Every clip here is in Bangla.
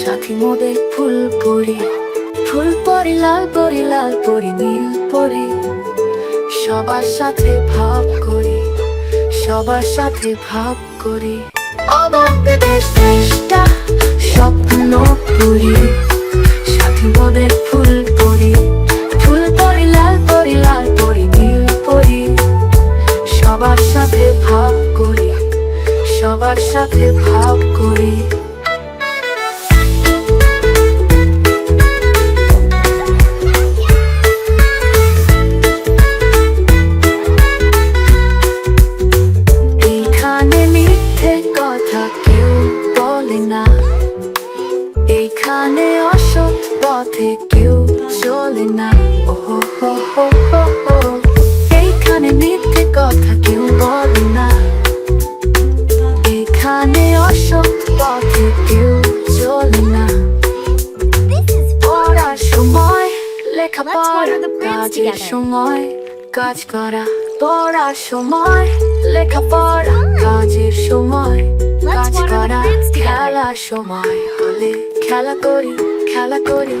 সাথী মোদের ফুল পরি ফুল পরি, লাল পরি লাল পরি, নীল পরি। সবার সাথে ভাব করি, সবার সাথে ভাব করি। স্বপ্ন পুরি, সাথী মোদের ফুল পরি। ফুল পরি, লাল পরি লাল পরি, নীল পরি। সবার সাথে ভাব করি, সবার সাথে ভাব করি। চলে না। ওহো হো হো হো হো। এইখানে মিথ্যে কথা কেউ বলে না। এখানে অসৎ পথে কেউ চলে না। পড়ার সময় লেখাপড়া কাজের. সময় কাজ করা। পড়ার সময় লেখাপড়া কাজের সময় কাজ করা। খেলার সময় হলে খেলা করি খেলা করি।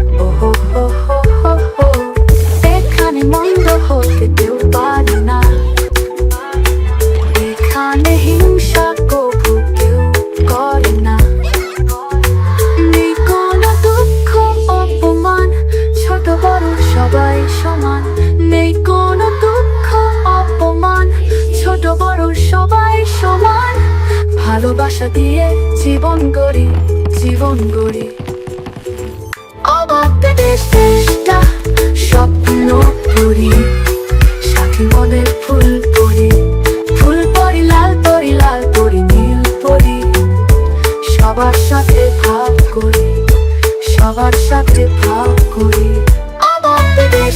ভালোবাসা দিয়ে জীবন গড়ি জীবন গড়ি। অবাক চেষ্টা, স্বপ্ন পুরি সাথী মনের ফুল পরি ফুল পরি, লাল পরি লাল পরি, নীল পরি। সবার সাথে ভাব করি, সবার সাথে ভাব করি। আমার দেশ